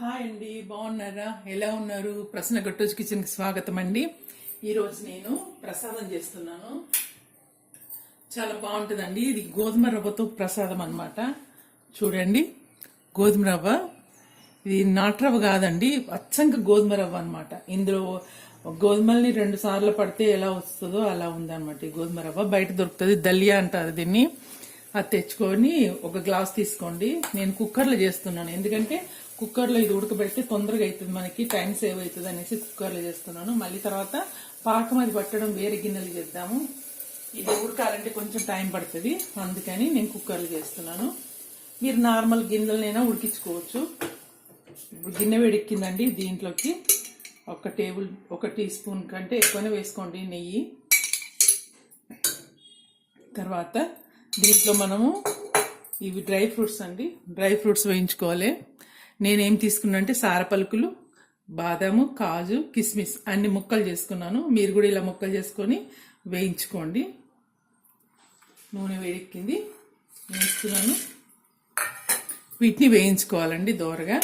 Hi అండి బాగున్నారా? ఎలా ఉన్నారు? ప్రశ్న గట్టోజ్ కిచెన్కి స్వాగతం అండి ఈరోజు నేను ప్రసాదం చేస్తున్నాను. చాలా బాగుంటుందండి. ఇది గోధుమ రవ్వతో ప్రసాదం అనమాట చూడండి గోధుమ రవ్వ. ఇది నాటు రవ్వ కాదండి అచ్చంగా గోధుమ రవ్వ అన్నమాట. ఇందులో గోధుమల్ని రెండు సార్లు పడితే ఎలా వస్తుందో అలా ఉందన్నమాట ఈ గోధుమ రవ్వ. బయట దొరుకుతుంది దలియా అంటారు దీన్ని. అది తెచ్చుకొని ఒక గ్లాస్ తీసుకోండి. నేను కుక్కర్లో చేస్తున్నాను. ఎందుకంటే కుక్కర్లో ఇది ఉడకబెడితే తొందరగా అవుతుంది మనకి టైం సేవ్ అవుతుంది అనేసి కుక్కర్లో చేస్తున్నాను. మళ్ళీ తర్వాత పాకం అది పట్టడం వేరే గిన్నెలు చేద్దాము. ఇది ఉడకాలంటే కొంచెం టైం పడుతుంది అందుకని నేను కుక్కర్లు చేస్తున్నాను. మీరు నార్మల్ గిన్నెలనైనా ఉడికించుకోవచ్చు. ఇప్పుడు గిన్నె వేడెక్కిందండి దీంట్లోకి. ఒక టేబుల్ ఒక టీ స్పూన్ కంటే ఎక్కువనే వేసుకోండి నెయ్యి. తర్వాత దీంట్లో మనము ఇవి డ్రై ఫ్రూట్స్ అండి. డ్రై ఫ్రూట్స్ వేయించుకోవాలి. నేనేం తీసుకున్నా అంటే సారపలుకులు బాదాము కాజు కిస్మిస్ అన్ని ముక్కలు చేసుకున్నాను. మీరు కూడా ఇలా ముక్కలు చేసుకొని వేయించుకోండి. నూనె వేడెక్కింది. వేస్తున్నాను. వీటిని వేయించుకోవాలండి దోరగా.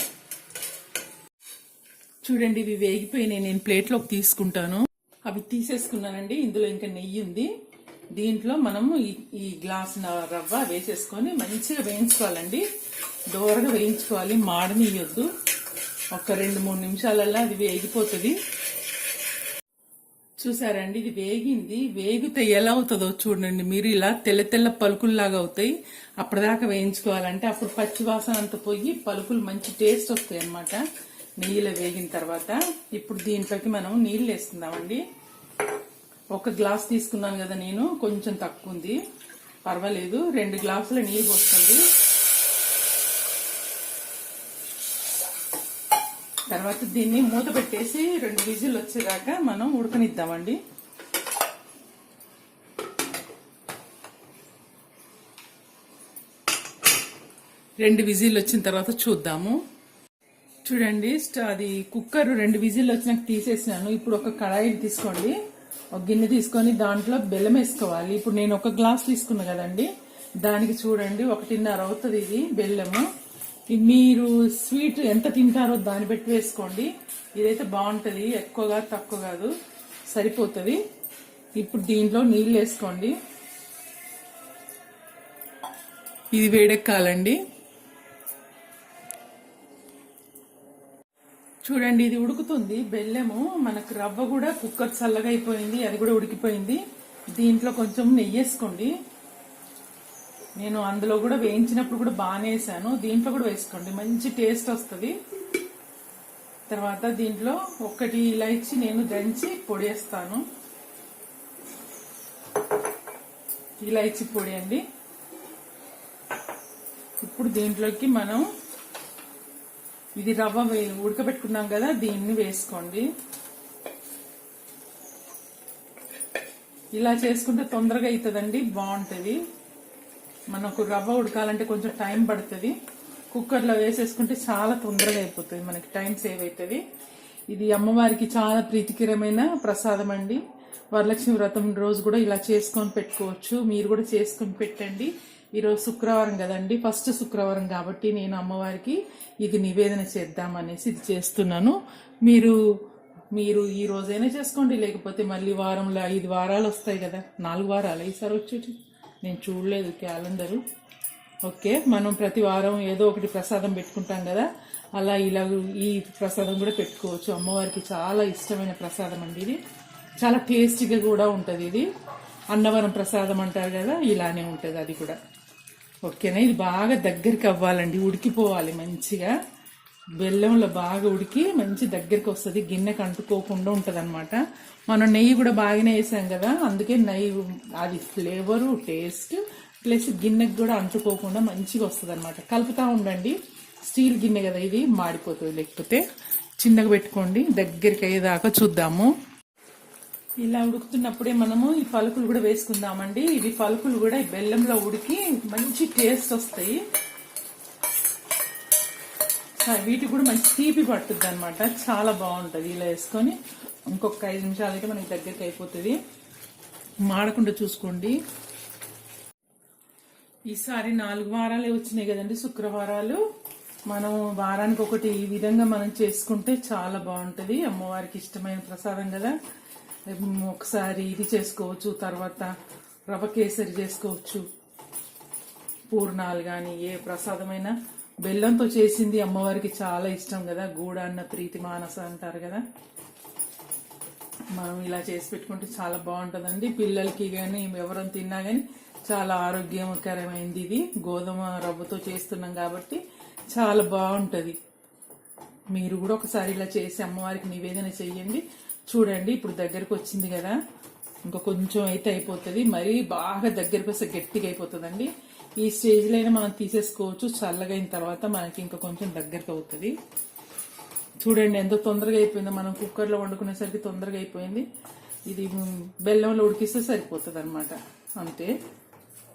చూడండి ఇవి వేగిపోయి నేను ప్లేట్లోకి తీసుకుంటాను. అవి తీసేసుకున్నానండి. ఇందులో ఇంకా నెయ్యి ఉంది. దీంట్లో మనము ఈ ఈ గ్లాస్ రవ్వ వేసేసుకొని మంచిగా వేయించుకోవాలండి. దోరగా వేయించుకోవాలి మాడనియొద్దు. ఒక రెండు మూడు నిమిషాలల్లో అది వేగిపోతుంది. చూసారండి ఇది వేగింది. వేగితే ఎలా అవుతుందో చూడండి. మీరు ఇలా తెల్ల తెల్ల పలుకుల్లాగా అవుతాయి. అప్పటిదాకా వేయించుకోవాలంటే అప్పుడు పచ్చివాసన అంత పోయి పలుకులు మంచి టేస్ట్ వస్తాయి అన్నమాట నెయ్యిలో వేగిన తర్వాత ఇప్పుడు దీంట్లోకి మనం నీళ్ళు వేసుకుందామండి. ఒక గ్లాస్ తీసుకున్నాను కదా నేను కొంచెం తక్కువ ఉంది పర్వాలేదు రెండు గ్లాసుల నీళ్ళు పోస్తుంది తర్వాత దీన్ని మూత పెట్టేసి రెండు విజిల్ వచ్చేదాకా మనం ఉడకనిద్దామండి. రెండు విజిల్ వచ్చిన తర్వాత చూద్దాము. చూడండి అది కుక్కర్ రెండు విజిల్ వచ్చినాక తీసేసినాను. ఇప్పుడు ఒక కడాయిని తీసుకోండి. ఒక గిన్నె తీసుకొని దాంట్లో బెల్లం వేసుకోవాలి. ఇప్పుడు నేను ఒక గ్లాస్ తీసుకున్నా కదండి. దానికి చూడండి ఒకటిన్నర అవుతుంది ఇది బెల్లము. ఇది మీరు స్వీట్ ఎంత తింటారో దాన్ని బట్టి వేసుకోండి. ఇదైతే బాగుంటుంది ఎక్కువగా తక్కువ కాదు సరిపోతుంది. ఇప్పుడు దీంట్లో నీళ్ళు వేసుకోండి. ఇది వేడెక్కాలండి. చూడండి ఇది ఉడుకుతుంది. బెల్లము మనకు రవ్వ కూడా కుక్కర్ చల్లగా అయిపోయింది అది కూడా ఉడికిపోయింది. దీంట్లో కొంచెం నెయ్యి వేసుకోండి. నేను అందులో కూడా వేయించినప్పుడు కూడా బాగానే వేసాను. దీంట్లో కూడా వేసుకోండి మంచి టేస్ట్ వస్తుంది. తర్వాత దీంట్లో ఒకటి ఇలాచి నేను దంచి పొడి వేస్తాను. ఇలాచి పొడి అండి. ఇప్పుడు దీంట్లోకి మనం ఇది రవ్వ వే- ఉడకబెట్టుకున్నాం కదా దీన్ని వేసుకోండి. ఇలా చేసుకుంటే తొందరగా అవుతుందండి బాగుంటుంది. మనకు రవ్వ ఉడకాలంటే కొంచెం టైం పడుతుంది. కుక్కర్లో వేసేసుకుంటే చాలా తొందరగా అయిపోతుంది మనకి టైం సేవ్ అవుతుంది ఇది అమ్మవారికి చాలా ప్రీతికరమైన ప్రసాదం అండి. వరలక్ష్మి వ్రతం రోజు కూడా ఇలా చేసుకొని పెట్టుకోవచ్చు. మీరు కూడా చేసుకొని పెట్టండి. ఈరోజు శుక్రవారం కదండి ఫస్ట్ శుక్రవారం కాబట్టి నేను అమ్మవారికి ఇది నివేదన చేద్దామనేసి ఇది చేస్తున్నాను. మీరు మీరు ఈ రోజైనా చేసుకోండి లేకపోతే మళ్ళీ వారంలో ఐదు వారాలు వస్తాయి కదా నాలుగు వారాలు ఈసారి వచ్చేటి. నేను చూడలేదు క్యాలెండరు. ఓకే మనం ప్రతి వారం ఏదో ఒకటి ప్రసాదం పెట్టుకుంటాం కదా అలా ఇలా ఈ ప్రసాదం కూడా పెట్టుకోవచ్చు. అమ్మవారికి చాలా ఇష్టమైన ప్రసాదం అండి ఇది. చాలా టేస్టీగా కూడా ఉంటుంది ఇది. అన్నవరం ప్రసాదం అంటారు కదా ఇలానే ఉంటుంది అది కూడా. ఓకేనా ఇది బాగా దగ్గరికి అవ్వాలండి ఉడికిపోవాలి మంచిగా. బెల్లంలో బాగా ఉడికి మంచి దగ్గరికి వస్తుంది గిన్నెకి అంటుకోకుండా ఉంటుంది అనమాట మనం నెయ్యి కూడా బాగానే వేసాం కదా అందుకే నెయ్యి అది ఫ్లేవరు టేస్ట్ ప్లస్ గిన్నెకి కూడా అంటుకోకుండా మంచిగా వస్తుంది అనమాట కలుపుతూ ఉండండి. స్టీల్ గిన్నె కదా ఇది మాడిపోతుంది. లేకపోతే చిన్నగా పెట్టుకోండి. దగ్గరికి అయ్యేదాకా చూద్దాము. ఇలా ఉడుకుతున్నప్పుడే మనము ఈ పలుకులు కూడా వేసుకుందామండి. ఇవి పలుకులు కూడా ఈ బెల్లంలో ఉడికి మంచి టేస్ట్ వస్తాయి. వీటికి కూడా మంచి తీపి పట్టుద్ది అనమాట చాలా బాగుంటుంది ఇలా వేసుకొని. ఇంకొక ఐదు నిమిషాలకి మనకి దగ్గరికి అయిపోతుంది. మాడకుండా చూసుకోండి. ఈసారి నాలుగు వారాలే వచ్చినాయి కదండి శుక్రవారాలు. మనం వారానికి ఒకటి ఈ విధంగా మనం చేసుకుంటే చాలా బాగుంటుంది. అమ్మవారికి ఇష్టమైన ప్రసాదం కదా. ఒకసారి ఇది చేసుకోవచ్చు తర్వాత రవ కేసరి చేసుకోవచ్చు. పూర్ణాలు కానీ ఏ ప్రసాదమైనా. బెల్లంతో చేసింది అమ్మవారికి చాలా ఇష్టం కదా గూడ అన్న ప్రీతి మానస అంటారు కదా. మనం ఇలా చేసి పెట్టుకుంటే చాలా బాగుంటుందండి. పిల్లలకి కానీ ఎవరైనా తిన్నా కానీ చాలా ఆరోగ్యకరమైంది ఇది. గోధుమ రవ్వతో చేస్తున్నాం కాబట్టి చాలా బాగుంటుంది. మీరు కూడా ఒకసారి ఇలా చేసి అమ్మవారికి నివేదన చెయ్యండి. చూడండి ఇప్పుడు దగ్గరకు వచ్చింది కదా. ఇంకా కొంచెం అయితే అయిపోతుంది. మరీ బాగా దగ్గరకు వస్తే గట్టిగా అయిపోతుందండి. ఈ స్టేజ్లో అయినా మనం తీసేసుకోవచ్చు. చల్లగా అయిన తర్వాత మనకి ఇంకా కొంచెం దగ్గరకు అవుతుంది. చూడండి ఎంత తొందరగా అయిపోయిందో. మనం కుక్కర్లో వండుకునేసరికి తొందరగా అయిపోయింది. ఇది బెల్లంలో ఉడికిస్తే సరిపోతుంది అనమాట అంతే.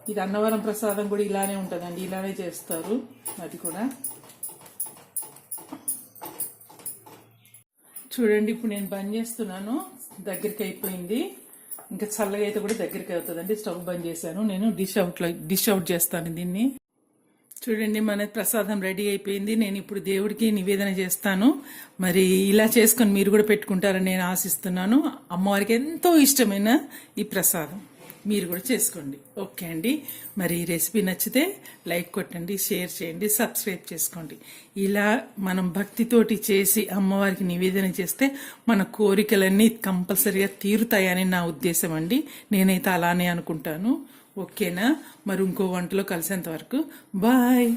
ఇది అన్నవరం ప్రసాదం కూడా ఇలానే ఉంటుందండి. ఇలానే చేస్తారు. అది కూడా. చూడండి ఇప్పుడు నేను బంద్ చేస్తున్నాను. దగ్గరికి అయిపోయింది. ఇంకా చల్లగా అయితే కూడా దగ్గరికి అవుతుందండి. స్టవ్ బంద్ చేశాను. నేను డిష్ అవుట్ డిష్ అవుట్ చేస్తాను దీన్ని. చూడండి మన ప్రసాదం రెడీ అయిపోయింది. నేను ఇప్పుడు దేవుడికి నివేదన చేస్తాను. మరి ఇలా చేసుకొని మీరు కూడా పెట్టుకుంటారని నేను ఆశిస్తున్నాను. అమ్మవారికి ఎంతో ఇష్టమైన ఈ ప్రసాదం. మీరు కూడా చేసుకోండి. ఓకే అండి. మరి ఈ రెసిపీ నచ్చితే లైక్ కొట్టండి షేర్ చేయండి సబ్స్క్రైబ్ చేసుకోండి. ఇలా మనం భక్తితోటి చేసి అమ్మవారికి నివేదన చేస్తే మన కోరికలన్నీ కంపల్సరిగా తీరుతాయని నా ఉద్దేశం అండి. నేనైతే అలానే అనుకుంటాను. ఓకేనా? మరి ఇంకో వంటలో కలిసేంత వరకు. బాయ్!